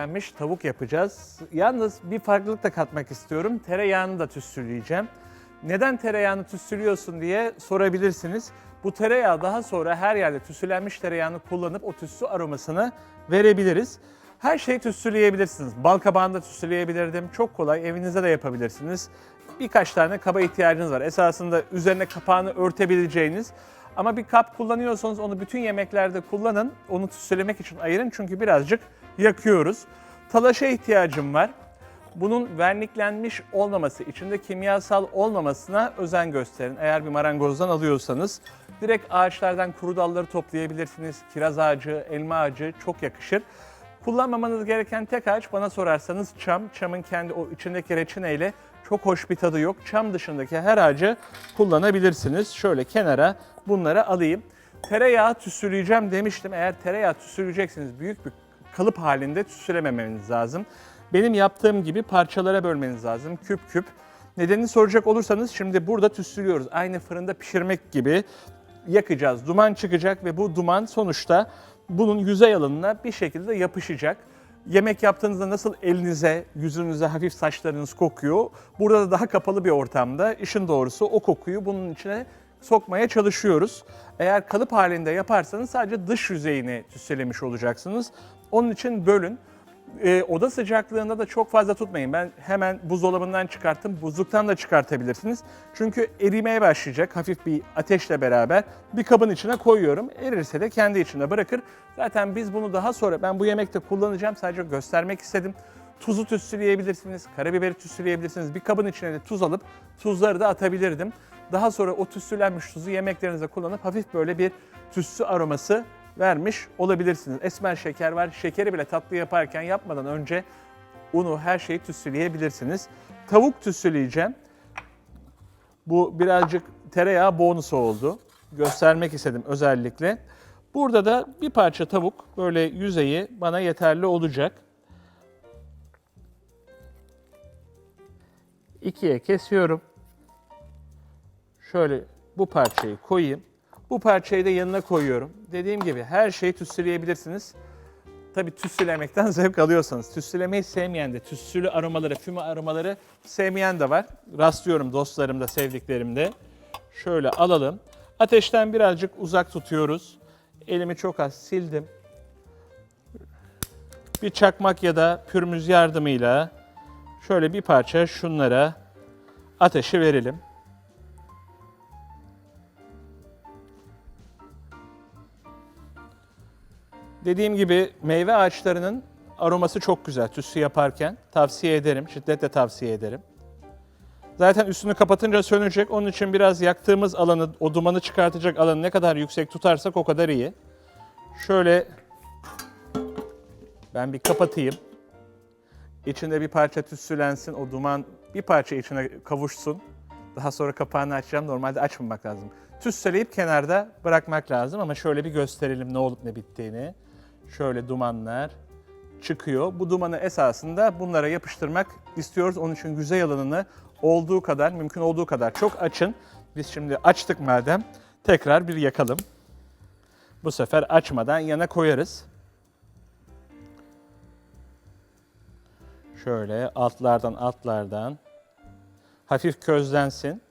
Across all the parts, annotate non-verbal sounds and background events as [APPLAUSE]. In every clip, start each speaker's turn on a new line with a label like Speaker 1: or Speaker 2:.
Speaker 1: tütsülenmiş tavuk yapacağız. Yalnız bir farklılık da katmak istiyorum. Tereyağını da tütsüleyeceğim. Neden tereyağını tütsülüyorsun diye sorabilirsiniz. Bu tereyağı daha sonra her yerde tütsülenmiş tereyağını kullanıp o tütsü aromasını verebiliriz. Her şeyi tütsüleyebilirsiniz. Bal kabağını da tütsüleyebilirdim. Çok kolay. Evinizde de yapabilirsiniz. Birkaç tane kaba ihtiyacınız var. Esasında üzerine kapağını örtebileceğiniz ama bir kap kullanıyorsanız onu bütün yemeklerde kullanın. Onu tütsülemek için ayırın çünkü birazcık yakıyoruz. Talaşa ihtiyacım var. Bunun verniklenmiş olmaması, içinde kimyasal olmamasına özen gösterin. Eğer bir marangozdan alıyorsanız direkt ağaçlardan kuru dalları toplayabilirsiniz. Kiraz ağacı, elma ağacı çok yakışır. Kullanmamanız gereken tek ağaç bana sorarsanız çam. Çamın kendi o içindeki reçineyle çok hoş bir tadı yok. Çam dışındaki her ağacı kullanabilirsiniz. Şöyle kenara bunları alayım. Tereyağı tüsüleyeceğim demiştim. Eğer tereyağı tüsüleyeceksiniz büyük bir kalıp halinde tüsülememeniz lazım. Benim yaptığım gibi parçalara bölmeniz lazım. Küp küp. Nedenini soracak olursanız şimdi burada tüsülüyoruz. Aynı fırında pişirmek gibi yakacağız. Duman çıkacak ve bu duman sonuçta bunun yüzey alanına bir şekilde yapışacak. Yemek yaptığınızda nasıl elinize, yüzünüze hafif saçlarınız kokuyor. Burada da daha kapalı bir ortamda işin doğrusu o kokuyu bunun içine sokmaya çalışıyoruz. Eğer kalıp halinde yaparsanız sadece dış yüzeyini tütsülemiş olacaksınız. Onun için bölün. Ee, oda sıcaklığında da çok fazla tutmayın. Ben hemen buzdolabından çıkarttım. Buzluktan da çıkartabilirsiniz. Çünkü erimeye başlayacak hafif bir ateşle beraber. Bir kabın içine koyuyorum. Erirse de kendi içinde bırakır. Zaten biz bunu daha sonra ben bu yemekte kullanacağım. Sadece göstermek istedim. Tuzu tütsüleyebilirsiniz, karabiberi tütsüleyebilirsiniz. Bir kabın içine de tuz alıp tuzları da atabilirdim. Daha sonra o tütsülenmiş tuzu yemeklerinize kullanıp hafif böyle bir tütsü aroması vermiş olabilirsiniz. Esmer şeker var. Şekeri bile tatlı yaparken yapmadan önce unu her şeyi tütsüleyebilirsiniz. Tavuk tütsüleyeceğim. Bu birazcık tereyağı bonusu oldu. Göstermek istedim özellikle. Burada da bir parça tavuk böyle yüzeyi bana yeterli olacak. İkiye kesiyorum. Şöyle bu parçayı koyayım. Bu parçayı da yanına koyuyorum. Dediğim gibi her şeyi tütsüleyebilirsiniz. Tabii tütsülemekten [LAUGHS] zevk alıyorsanız. Tütsülemeyi sevmeyen de, tütsülü aromaları, füme aromaları sevmeyen de var. Rastlıyorum dostlarımda, sevdiklerimde. Şöyle alalım. Ateşten birazcık uzak tutuyoruz. Elimi çok az sildim. Bir çakmak ya da pürmüz yardımıyla şöyle bir parça şunlara ateşi verelim. Dediğim gibi meyve ağaçlarının aroması çok güzel tütsü yaparken. Tavsiye ederim, şiddetle tavsiye ederim. Zaten üstünü kapatınca sönecek. Onun için biraz yaktığımız alanı, o dumanı çıkartacak alanı ne kadar yüksek tutarsak o kadar iyi. Şöyle ben bir kapatayım. İçinde bir parça tütsülensin, o duman bir parça içine kavuşsun. Daha sonra kapağını açacağım. Normalde açmamak lazım. Tütsüleyip kenarda bırakmak lazım ama şöyle bir gösterelim ne olup ne bittiğini. Şöyle dumanlar çıkıyor. Bu dumanı esasında bunlara yapıştırmak istiyoruz. Onun için yüzey alanını olduğu kadar, mümkün olduğu kadar çok açın. Biz şimdi açtık madem tekrar bir yakalım. Bu sefer açmadan yana koyarız. Şöyle altlardan altlardan hafif közlensin.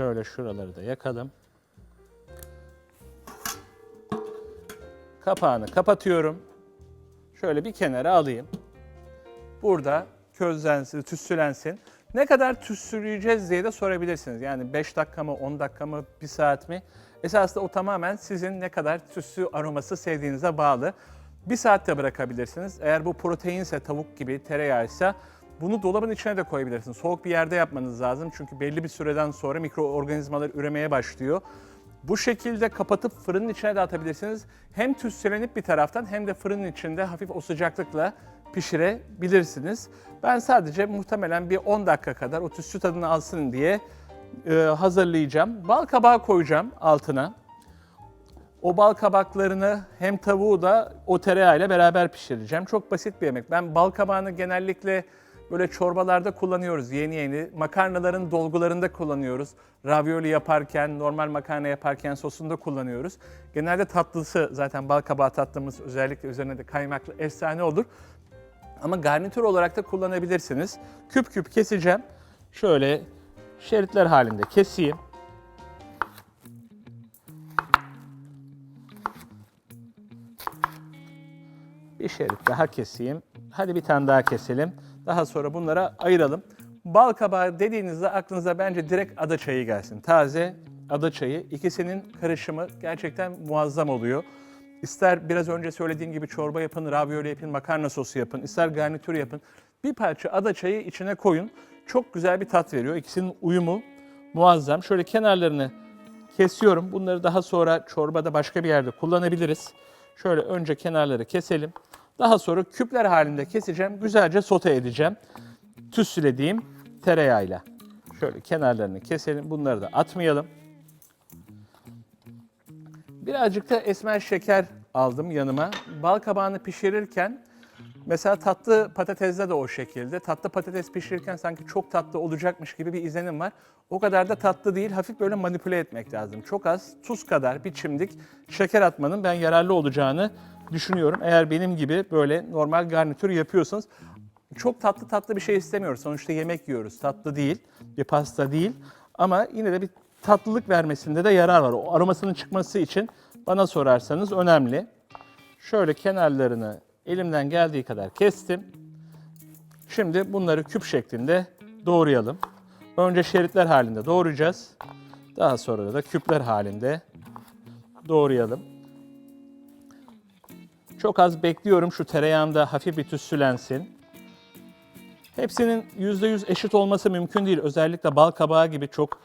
Speaker 1: Şöyle şuraları da yakalım. Kapağını kapatıyorum. Şöyle bir kenara alayım. Burada közlensin, tütsülensin. Ne kadar tütsüleyeceğiz diye de sorabilirsiniz. Yani 5 dakika mı, 10 dakika mı, 1 saat mi? Esasında o tamamen sizin ne kadar tütsü aroması sevdiğinize bağlı. Bir saatte bırakabilirsiniz. Eğer bu proteinse, tavuk gibi, tereyağıysa bunu dolabın içine de koyabilirsiniz. Soğuk bir yerde yapmanız lazım. Çünkü belli bir süreden sonra mikroorganizmalar üremeye başlıyor. Bu şekilde kapatıp fırının içine de atabilirsiniz. Hem tütsülenip bir taraftan hem de fırının içinde hafif o sıcaklıkla pişirebilirsiniz. Ben sadece muhtemelen bir 10 dakika kadar o tütsü tadını alsın diye e, hazırlayacağım. Bal kabağı koyacağım altına. O bal kabaklarını hem tavuğu da o tereyağıyla beraber pişireceğim. Çok basit bir yemek. Ben bal kabağını genellikle Böyle çorbalarda kullanıyoruz yeni yeni. Makarnaların dolgularında kullanıyoruz. Ravioli yaparken, normal makarna yaparken sosunda kullanıyoruz. Genelde tatlısı zaten bal kabağı tatlımız özellikle üzerine de kaymaklı efsane olur. Ama garnitür olarak da kullanabilirsiniz. Küp küp keseceğim. Şöyle şeritler halinde keseyim. Bir şerit daha keseyim. Hadi bir tane daha keselim. Daha sonra bunlara ayıralım. Bal kabağı dediğinizde aklınıza bence direkt ada çayı gelsin. Taze ada çayı. İkisinin karışımı gerçekten muazzam oluyor. İster biraz önce söylediğim gibi çorba yapın, ravioli yapın, makarna sosu yapın, ister garnitür yapın. Bir parça ada çayı içine koyun. Çok güzel bir tat veriyor. İkisinin uyumu muazzam. Şöyle kenarlarını kesiyorum. Bunları daha sonra çorbada başka bir yerde kullanabiliriz. Şöyle önce kenarları keselim. Daha sonra küpler halinde keseceğim. Güzelce sote edeceğim. Tütsülediğim tereyağıyla. Şöyle kenarlarını keselim. Bunları da atmayalım. Birazcık da esmer şeker aldım yanıma. Bal kabağını pişirirken mesela tatlı patatesde de o şekilde. Tatlı patates pişirirken sanki çok tatlı olacakmış gibi bir izlenim var. O kadar da tatlı değil. Hafif böyle manipüle etmek lazım. Çok az tuz kadar bir çimdik şeker atmanın ben yararlı olacağını düşünüyorum. Eğer benim gibi böyle normal garnitür yapıyorsanız çok tatlı tatlı bir şey istemiyoruz. Sonuçta yemek yiyoruz. Tatlı değil, bir pasta değil. Ama yine de bir tatlılık vermesinde de yarar var. O aromasının çıkması için bana sorarsanız önemli. Şöyle kenarlarını elimden geldiği kadar kestim. Şimdi bunları küp şeklinde doğrayalım. Önce şeritler halinde doğrayacağız. Daha sonra da küpler halinde doğrayalım. Çok az bekliyorum şu tereyağında hafif bir tütsülensin. Hepsinin %100 eşit olması mümkün değil. Özellikle bal kabağı gibi çok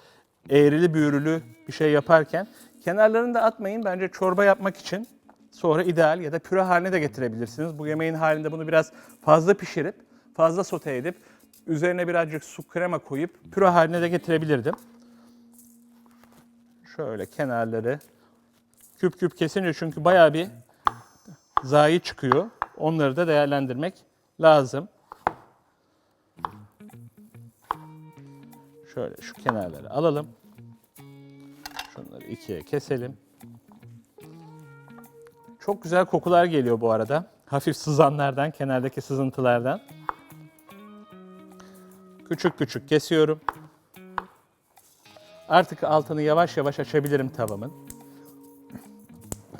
Speaker 1: eğrili büğrülü bir şey yaparken. Kenarlarını da atmayın. Bence çorba yapmak için sonra ideal ya da püre haline de getirebilirsiniz. Bu yemeğin halinde bunu biraz fazla pişirip, fazla sote edip, üzerine birazcık su krema koyup püre haline de getirebilirdim. Şöyle kenarları küp küp kesince çünkü bayağı bir zayi çıkıyor. Onları da değerlendirmek lazım. Şöyle şu kenarları alalım. Şunları ikiye keselim. Çok güzel kokular geliyor bu arada. Hafif sızanlardan, kenardaki sızıntılardan. Küçük küçük kesiyorum. Artık altını yavaş yavaş açabilirim tavamın.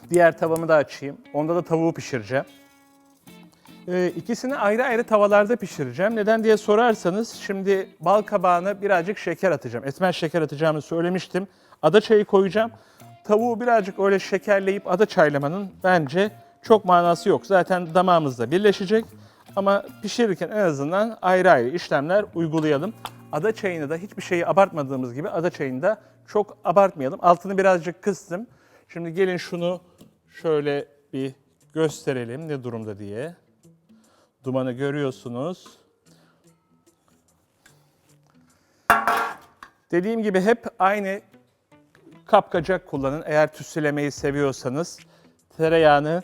Speaker 1: Diğer tavamı da açayım. Onda da tavuğu pişireceğim. Ee, ikisini ayrı ayrı tavalarda pişireceğim. Neden diye sorarsanız şimdi bal kabağına birazcık şeker atacağım. Esmer şeker atacağımı söylemiştim. Ada çayı koyacağım. Tavuğu birazcık öyle şekerleyip ada çaylamanın bence çok manası yok. Zaten damağımızda birleşecek. Ama pişirirken en azından ayrı ayrı işlemler uygulayalım. Ada çayını da hiçbir şeyi abartmadığımız gibi ada çayını da çok abartmayalım. Altını birazcık kıstım. Şimdi gelin şunu şöyle bir gösterelim ne durumda diye. Dumanı görüyorsunuz. Dediğim gibi hep aynı kapkacak kullanın. Eğer tütsülemeyi seviyorsanız tereyağını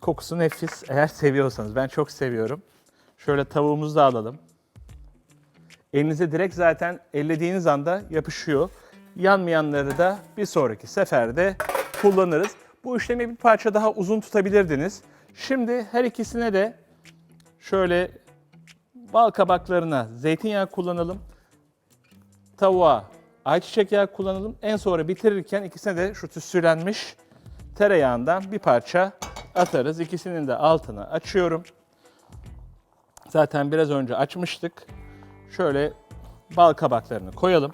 Speaker 1: kokusu nefis eğer seviyorsanız. Ben çok seviyorum. Şöyle tavuğumuzu da alalım. Elinize direkt zaten ellediğiniz anda yapışıyor. Yanmayanları da bir sonraki seferde kullanırız. Bu işlemi bir parça daha uzun tutabilirdiniz. Şimdi her ikisine de şöyle bal kabaklarına zeytinyağı kullanalım. Tavuğa ayçiçek yağı kullanalım. En sonra bitirirken ikisine de şu tütsülenmiş tereyağından bir parça atarız. İkisinin de altını açıyorum. Zaten biraz önce açmıştık. Şöyle bal kabaklarını koyalım.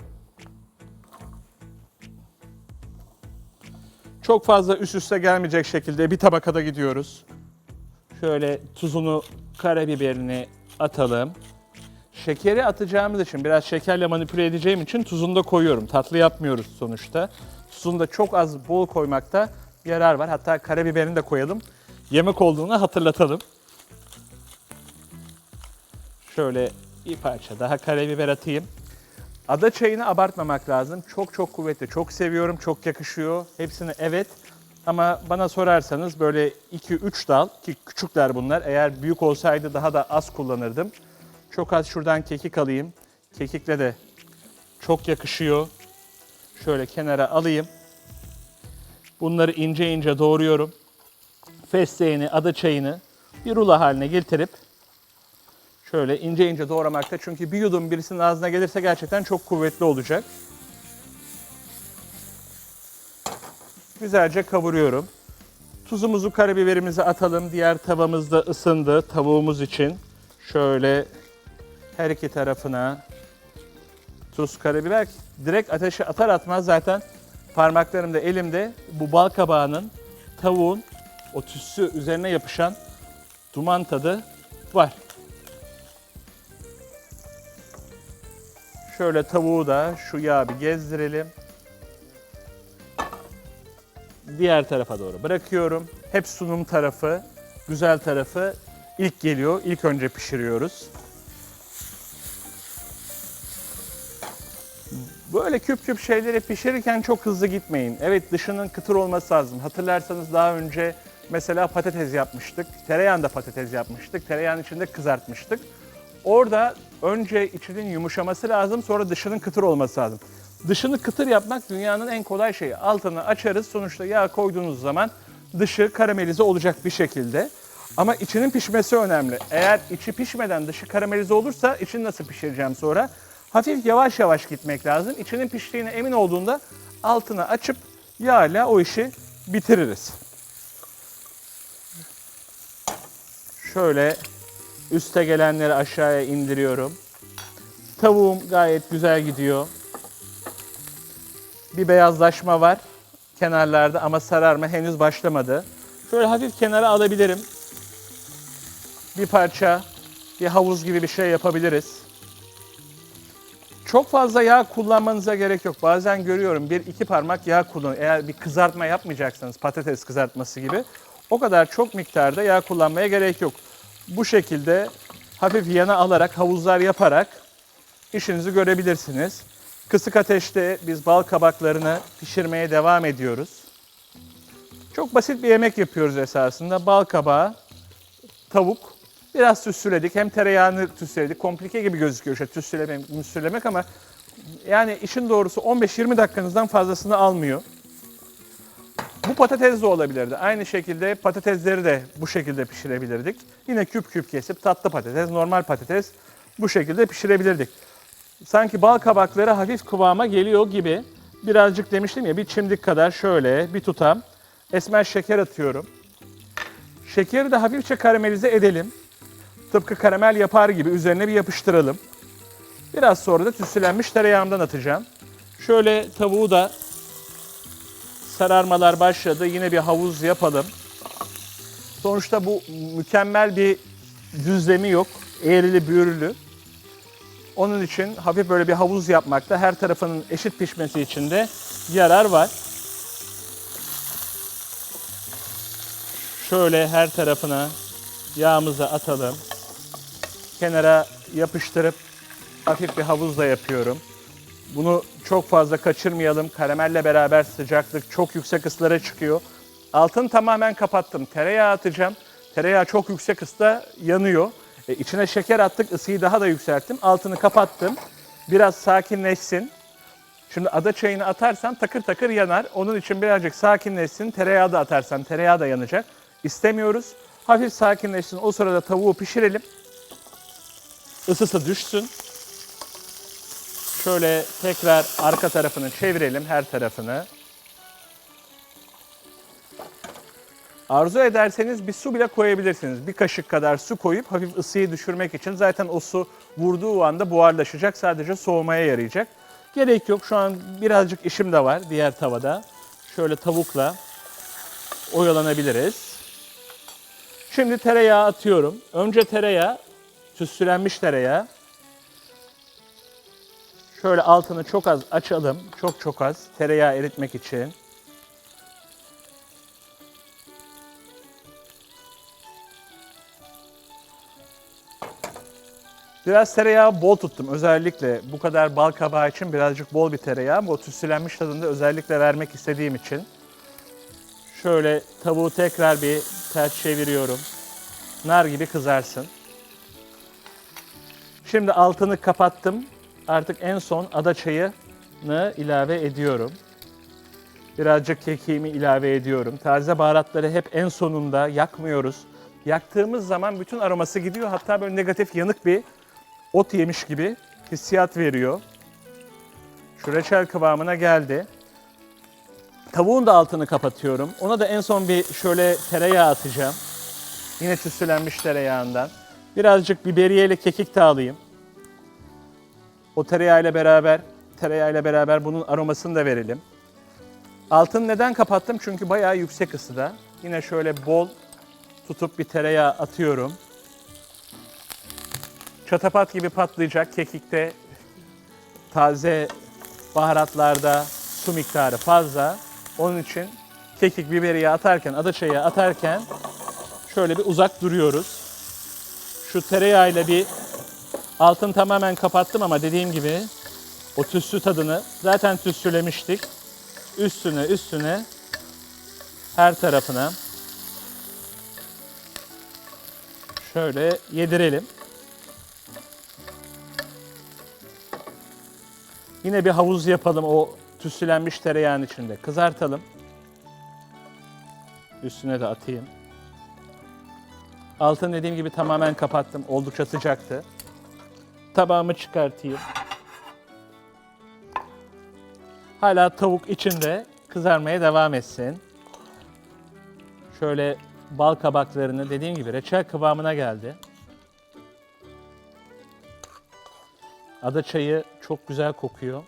Speaker 1: Çok fazla üst üste gelmeyecek şekilde bir tabakada gidiyoruz. Şöyle tuzunu, karabiberini atalım. Şekeri atacağımız için biraz şekerle manipüle edeceğim için tuzunu da koyuyorum. Tatlı yapmıyoruz sonuçta. Tuzunu da çok az bol koymakta yarar var. Hatta karabiberini de koyalım. Yemek olduğunu hatırlatalım. Şöyle bir parça daha karabiber atayım. Ada çayını abartmamak lazım. Çok çok kuvvetli. Çok seviyorum. Çok yakışıyor. Hepsini evet. Ama bana sorarsanız böyle 2-3 dal ki küçükler bunlar. Eğer büyük olsaydı daha da az kullanırdım. Çok az şuradan kekik alayım. Kekikle de çok yakışıyor. Şöyle kenara alayım. Bunları ince ince doğruyorum. Fesleğeni, ada çayını bir rulo haline getirip şöyle ince ince doğramakta. Çünkü bir yudum birisinin ağzına gelirse gerçekten çok kuvvetli olacak. Güzelce kavuruyorum. Tuzumuzu, karabiberimizi atalım. Diğer tavamız da ısındı tavuğumuz için. Şöyle her iki tarafına tuz, karabiber. Direkt ateşe atar atmaz zaten parmaklarımda, elimde bu bal kabağının, tavuğun o tütsü üzerine yapışan duman tadı var. Şöyle tavuğu da şu yağı bir gezdirelim. Diğer tarafa doğru bırakıyorum. Hep sunum tarafı, güzel tarafı ilk geliyor. İlk önce pişiriyoruz. Böyle küp küp şeyleri pişirirken çok hızlı gitmeyin. Evet dışının kıtır olması lazım. Hatırlarsanız daha önce mesela patates yapmıştık. Tereyağında patates yapmıştık. Tereyağın içinde kızartmıştık. Orada önce içinin yumuşaması lazım sonra dışının kıtır olması lazım. Dışını kıtır yapmak dünyanın en kolay şeyi. Altını açarız sonuçta yağ koyduğunuz zaman dışı karamelize olacak bir şekilde. Ama içinin pişmesi önemli. Eğer içi pişmeden dışı karamelize olursa içini nasıl pişireceğim sonra? Hafif yavaş yavaş gitmek lazım. İçinin piştiğine emin olduğunda altını açıp yağla o işi bitiririz. Şöyle üste gelenleri aşağıya indiriyorum. Tavuğum gayet güzel gidiyor. Bir beyazlaşma var kenarlarda ama sararma henüz başlamadı. Şöyle hafif kenara alabilirim. Bir parça, bir havuz gibi bir şey yapabiliriz. Çok fazla yağ kullanmanıza gerek yok. Bazen görüyorum bir iki parmak yağ kullanın. Eğer bir kızartma yapmayacaksanız patates kızartması gibi o kadar çok miktarda yağ kullanmaya gerek yok. Bu şekilde hafif yana alarak havuzlar yaparak işinizi görebilirsiniz. Kısık ateşte biz bal kabaklarını pişirmeye devam ediyoruz. Çok basit bir yemek yapıyoruz esasında. Bal kabağı, tavuk, biraz tütsüledik. Hem tereyağını tütsüledik. Komplike gibi gözüküyor işte tütsülemek, müsülemek ama yani işin doğrusu 15-20 dakikanızdan fazlasını almıyor. Bu patates de olabilirdi. Aynı şekilde patatesleri de bu şekilde pişirebilirdik. Yine küp küp kesip tatlı patates, normal patates bu şekilde pişirebilirdik. Sanki bal kabakları hafif kıvama geliyor gibi. Birazcık demiştim ya bir çimdik kadar şöyle bir tutam esmer şeker atıyorum. Şekeri de hafifçe karamelize edelim. Tıpkı karamel yapar gibi üzerine bir yapıştıralım. Biraz sonra da tütsülenmiş tereyağımdan atacağım. Şöyle tavuğu da sararmalar başladı. Yine bir havuz yapalım. Sonuçta bu mükemmel bir düzlemi yok. Eğrili büğrülü. Onun için hafif böyle bir havuz yapmakta her tarafının eşit pişmesi için de yarar var. Şöyle her tarafına yağımızı atalım. Kenara yapıştırıp hafif bir havuzla yapıyorum. Bunu çok fazla kaçırmayalım. Karamelle beraber sıcaklık çok yüksek ısılara çıkıyor. Altını tamamen kapattım. Tereyağı atacağım. Tereyağı çok yüksek ısıda yanıyor. E, içine şeker attık, ısıyı daha da yükselttim. Altını kapattım. Biraz sakinleşsin. Şimdi ada çayını atarsam takır takır yanar. Onun için birazcık sakinleşsin. Tereyağı da atarsam tereyağı da yanacak. İstemiyoruz. Hafif sakinleşsin. O sırada tavuğu pişirelim. Isısı düşsün. Şöyle tekrar arka tarafını çevirelim her tarafını. Arzu ederseniz bir su bile koyabilirsiniz. Bir kaşık kadar su koyup hafif ısıyı düşürmek için zaten o su vurduğu anda buharlaşacak. Sadece soğumaya yarayacak. Gerek yok. Şu an birazcık işim de var diğer tavada. Şöyle tavukla oyalanabiliriz. Şimdi tereyağı atıyorum. Önce tereyağı, tütsülenmiş tereyağı. Şöyle altını çok az açalım. Çok çok az. Tereyağı eritmek için. Biraz tereyağı bol tuttum. Özellikle bu kadar bal kabağı için birazcık bol bir tereyağı. O tütsülenmiş tadını da özellikle vermek istediğim için. Şöyle tavuğu tekrar bir ters çeviriyorum. Nar gibi kızarsın. Şimdi altını kapattım. Artık en son ada çayını ilave ediyorum. Birazcık kekiğimi ilave ediyorum. Taze baharatları hep en sonunda yakmıyoruz. Yaktığımız zaman bütün aroması gidiyor. Hatta böyle negatif yanık bir ot yemiş gibi hissiyat veriyor. Şu reçel kıvamına geldi. Tavuğun da altını kapatıyorum. Ona da en son bir şöyle tereyağı atacağım. Yine tütsülenmiş tereyağından. Birazcık biberiyeyle kekik de alayım. O tereyağıyla beraber, tereyağıyla beraber bunun aromasını da verelim. Altını neden kapattım? Çünkü bayağı yüksek ısıda. Yine şöyle bol tutup bir tereyağı atıyorum. Çatapat gibi patlayacak kekikte taze baharatlarda su miktarı fazla. Onun için kekik biberiye atarken, adaçayı atarken şöyle bir uzak duruyoruz. Şu tereyağıyla bir altın tamamen kapattım ama dediğim gibi o tütsü tadını zaten tütsülemiştik. Üstüne üstüne her tarafına şöyle yedirelim. Yine bir havuz yapalım o tütsülenmiş tereyağın içinde. Kızartalım. Üstüne de atayım. Altını dediğim gibi tamamen kapattım. Oldukça sıcaktı. Tabağımı çıkartayım. Hala tavuk içinde kızarmaya devam etsin. Şöyle bal kabaklarını dediğim gibi reçel kıvamına geldi. Ada çayı çok güzel kokuyor.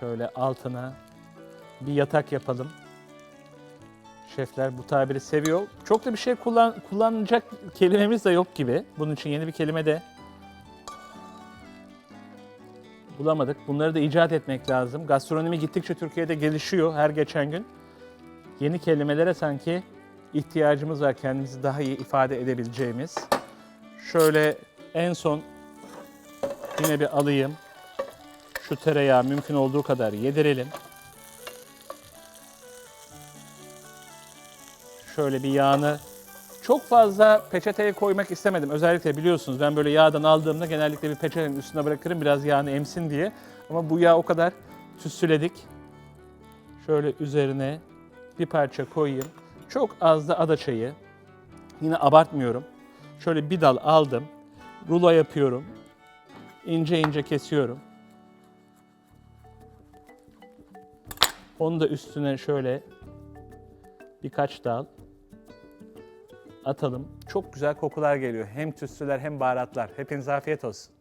Speaker 1: Şöyle altına bir yatak yapalım. Şefler bu tabiri seviyor. Çok da bir şey kullan, kullanacak kelimemiz de yok gibi. Bunun için yeni bir kelime de bulamadık. Bunları da icat etmek lazım. Gastronomi gittikçe Türkiye'de gelişiyor her geçen gün. Yeni kelimelere sanki ihtiyacımız var kendimizi daha iyi ifade edebileceğimiz. Şöyle en son yine bir alayım. Şu tereyağı mümkün olduğu kadar yedirelim. Şöyle bir yağını çok fazla peçeteye koymak istemedim. Özellikle biliyorsunuz ben böyle yağdan aldığımda genellikle bir peçetenin üstüne bırakırım biraz yağını emsin diye. Ama bu yağ o kadar tütsüledik. Şöyle üzerine bir parça koyayım. Çok az da ada çayı. Yine abartmıyorum. Şöyle bir dal aldım. Rulo yapıyorum. İnce ince kesiyorum. Onu da üstüne şöyle birkaç dal atalım. Çok güzel kokular geliyor. Hem tütsüler hem baharatlar. Hepinize afiyet olsun.